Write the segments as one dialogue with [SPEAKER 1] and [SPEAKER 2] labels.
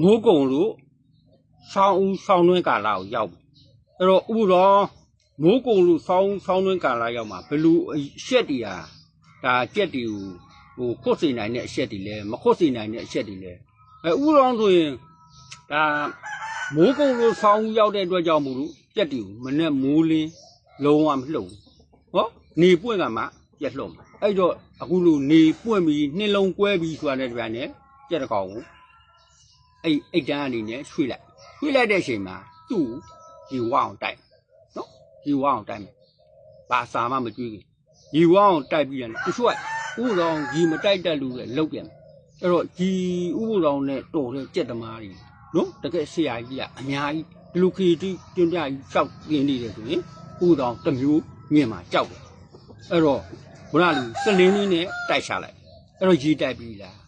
[SPEAKER 1] မိုးကုံလို့ဆောင်းဦးဆောင်းတွင်းကာလာကိုရောက်ပြီအဲ့တော့ဥတော်မိုးကုံလို့ဆောင်းဦးဆောင်းတွင်းကာလာရောက်မှာဘယ်လူအရှက်တီဟာဒါကြက်တီကိုဟိုခုတ်စိနိုင်တဲ့အရှက်တီလဲမခုတ်စိနိုင်တဲ့အရှက်တီလဲအဲဥတော်ဆိုရင်ဒါမိုးကုံလို့ဆောင်းဦးရောက်တဲ့အတွက်ကြောင့်မို့လို့ကြက်တီကိုမနဲ့မိုးလင်းလုံးဝမလှုပ်ဘူးဟောနေပွင့်ကမှကြက်လှုပ်မှာအဲ့တော့အခုလိုနေပွင့်ပြီးနှင်းလုံးကွဲပြီးဆိုတာနဲ့တပြန်နဲ့ကြက်တကောင်ကို အဲ့အိတ်တန်းအနေနဲ့ရွှေ့လိုက်ရွှေ့လိုက်တဲ့အချိန်မှာသူ့ကိုရေဝအောင်တိုက်နော်ရေဝအောင်တိုက်မယ်ဘာစာမှမကြွေးဘူးရေဝအောင်တိုက်ပြီးရတယ်တချို့ကဥတော်ရေမတိုက်တတ်လို့လေလောက်ပြန်အဲ့တော့ဒီဥပတော်နဲ့တော်တဲ့ကြက်သမားတွေနော်တကယ်ဆရာကြီးကအများကြီးဒီလိုခေတီတွင်ပြကြီးကြောက်ပြင်းနေတယ်ဆိုရင်ဥတော်တစ်မျိုးမြင်မှာကြောက်တယ်အဲ့တော့ဘုရားလူစလင်းလေးနဲ့တိုက်ချလိုက်အဲ့တော့ရေတိုက်ပြီးလား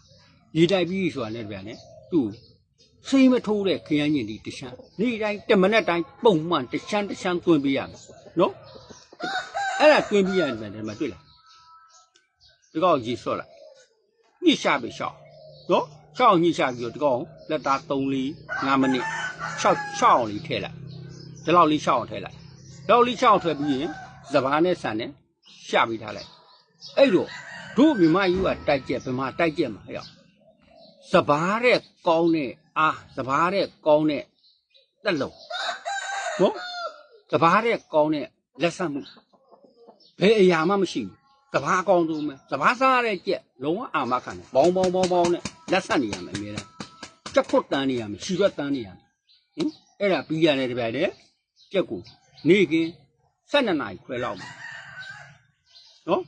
[SPEAKER 1] ရေတိုက်ပြီးဆိုတာနဲ့ပြန်တယ်သူ့ကို စိတ်မထိုးတဲ့ခရမ်းညင်ဒီတချမ်းနေ့တိုင်းတမနဲ့တိုင်းပုံမှန်တချမ်းတချမ်းတွင်ပေးရမယ်နော်အဲ့ဒါတွင်ပေးရတယ်ဒီမှာတွေ့လားဒီကောင်ကြီးဆော့လိုက်ညှိရှာပြီရှောက်နော်ရှောက်ညှိရှာပြီးတော့ဒီကောင်လက်သား3 4 5မိနစ်ရှောက်ရှောက်အောင်လေးထည့်လိုက်ဒီလောက်လေးရှောက်အောင်ထည့်လိုက်ဒီလောက်လေးရှောက်အောင်ထည့်ပြီးရင်စပားနဲ့ဆန်နဲ့ရှာပြီးထားလိုက်အဲ့တော့တို့မြမယူကတိုက်ကြက်ဘယ်မှာတိုက်ကြက်မှာဟဲ့ရောက်စဘာတဲ့ကောင်းတဲ့ အာစဘာတဲ့ကောင်းတဲ့တက်လုံးနော်စဘာတဲ့ကောင်းတဲ့လက်ဆက်မှုဘယ်အရာမှမရှိဘူးစဘာကောင်းဆုံးပဲစဘာစားတဲ့ကြက်လုံးဝအာမခံတယ်ဘောင်းဘောင်းဘောင်းဘောင်းနဲ့လက်ဆက်နေရမယ်အမြဲတမ်းချက်ခွတ်တန်းနေရမယ်ရှီရွက်တန်းနေရမယ်ဟင်အဲ့ဒါပြီးရတယ်တပြိုင်တည်းကြက်ကိုနေကင်း12နာရီခွဲလောက်မှာနော်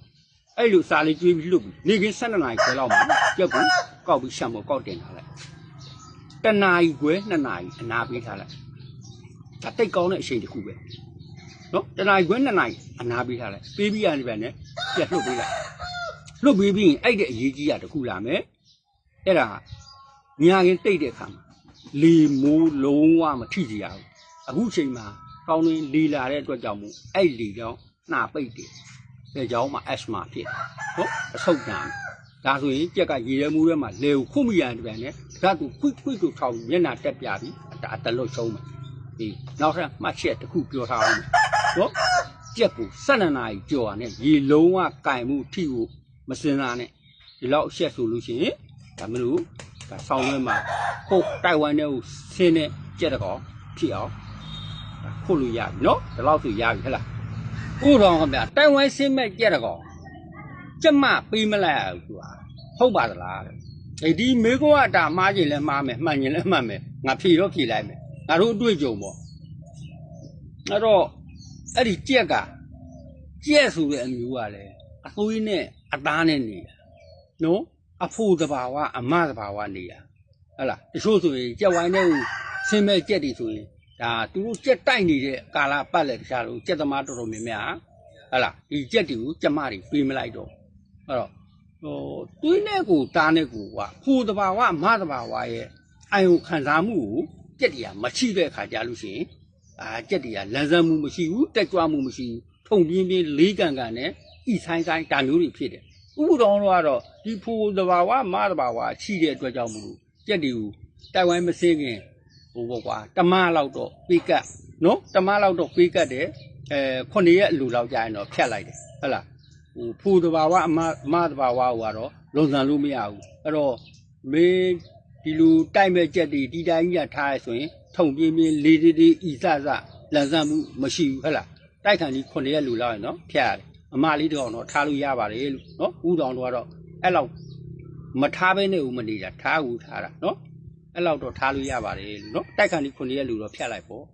[SPEAKER 1] အဲ့လိုစာလေးကျွေးပြီးလွတ်ပြီးနေကင်း12နာရီခွဲလောက်မှာကြက်ကိုကောက်ပြီးရှံပေါ်ကောက်တင်ထားလိုက် တနာရီခွဲ2နာရီအနာပေးထားလိုက်ဒါတိတ်ကောင်းတဲ့အချိန်တစ်ခုပဲနော်တနာရီခွဲ2နာရီအနာပေးထားလိုက်ပေးပြီးရတယ်ဗျနဲ့ပြတ်လွတ်ပေးလိုက်လွတ်ပေးပြီးရင်အဲ့တဲ့အရေးကြီးတာတစ်ခုလာမယ်အဲ့ဒါညာကင်းတိတ်တဲ့ခါမှာလေမိုးလုံးဝမထိကြရဘူးအခုချိန်မှာကောင်းတွင်လေလာတဲ့အတွက်ကြောင့်မို့အဲ့လေကြောင့်နှာပိတ်တယ်လေကြောင်းမှာ asthma ဖြစ်ဟုတ်အဆုတ်နာဒါဆိုရင်ကြက်ကရေရဲမှုထဲမှာလေကိုခုမိရတဲ့ပြန်နဲ့ ဓာတ်ကိုခွိခွိကိုထောင်မျက်နှာတက်ပြပြီးဒါအတလွတ်ရှုံးမယ်ဒီနောက်ထပ်မှတ်ချက်တစ်ခုပြောထားအောင်နော်ကြက်ကို12နာရီကြော်ရနဲ့ရေလုံးဝကင်မှုထိကိုမစင်စားနဲ့ဒီလောက်အချက်ဆိုလို့ရှိရင်ဒါမလို့ဒါဆောင်းထဲမှာဟုတ်တိုင်ဝမ်နဲ့ကိုဆင်းတဲ့ကြက်တကောဖြစ်အောင်ဒါခုတ်လို့ရပြီနော်ဒီလောက်ဆိုရပြီဟဲ့လားဥတော်ခင်ဗျာတိုင်ဝမ်ဆင်းမဲ့ကြက်တကောင်ကျမပေးမလိုက်ရဘူးသူဟာဟုတ်ပါသလားတဲ့ အေဒီမေကွာတာမှားခြင်းလဲမှားမယ်မှန်ခြင်းလဲမှန်မယ်ငါဖြေတော့ဖြေလိုက်မယ်ငါတို့အတွေ့အကြုံပေါ့အဲ့တော့အဲ့ဒီကြက်ကကြက်ဆိုတဲ့အမျိုးကလည်းအသွေးနဲ့အသားနဲ့နေတာနော်အဖို့တဘာဝအမတဘာဝနေတာဟဟလားတချို့ဆိုရင်ကြက်ဝိုင်းတဲ့ကိုဆင်းမဲ့ကြက်တွေဆိုရင်ဒါသူတို့ကြက်တိုက်နေတဲ့ကာလာပတ်လက်တခြားလို့ကြက်သမားတော်တော်များများဟဟလားဒီကြက်တွေကိုကြက်မတွေပေးမလိုက်တော့အဲ့တော့ ဟိုသွေးနဲ့ကိုတားနဲ့ကိုကဖိုတဘာဝမတဘာဝရဲ့အာယုခံစားမှုကိုကြက်တွေကမရှိတဲ့အခါကြလို့ရှိရင်အာကြက်တွေကလန်းဆန်းမှုမရှိဘူးတက်ကြွမှုမရှိဘူးထုံပြင်းပြင်းလေးကန်ကန်နဲ့ဤဆိုင်ဆိုင်ဒါမျိုးတွေဖြစ်တယ်ဥပဒေတော်ကတော့ဒီဖိုတဘာဝမတဘာဝရှိတဲ့အတွက်ကြောင့်မလို့ကြက်တွေကိုတိုက်ဝိုင်းမစင်းခင်ဟိုပေါ့ကွာတမလောက်တော့ပေးကတ်နော်တမလောက်တော့ပေးကတ်တယ်အဲခုနှစ်ရက်အလူလောက်ကြာရင်တော့ဖြတ်လိုက်တယ်ဟုတ်လား ဟိုဖူတဘာဝအမအမတဘာဝဟိုကတော့လွန်ဆန်လို့မရဘူးအဲ့တော့မင်းဒီလူတိုက်မဲ့ကြက်တွေဒီတိုင်းကြီးကထားရဆိုရင်ထုံပြင်းပြင်းလေးလေးလေးဤစစလန်ဆန်မှုမရှိဘူးဟုတ်လားတိုက်ခံကြီးခုနှစ်ရက်လူလောက်ရင်နော်ဖြတ်ရတယ်အမလေးတောင်တော့ထားလို့ရပါတယ်လို့နော်ဦးတောင်တော့ကတော့အဲ့လောက်မထားဘဲနဲ့ဦးမနေတာထားဦးထားတာနော်အဲ့လောက်တော့ထားလို့ရပါတယ်လို့နော်တိုက်ခါနေခုနှစ်ရက်လူတော့ဖြတ်လိုက်ပေါ့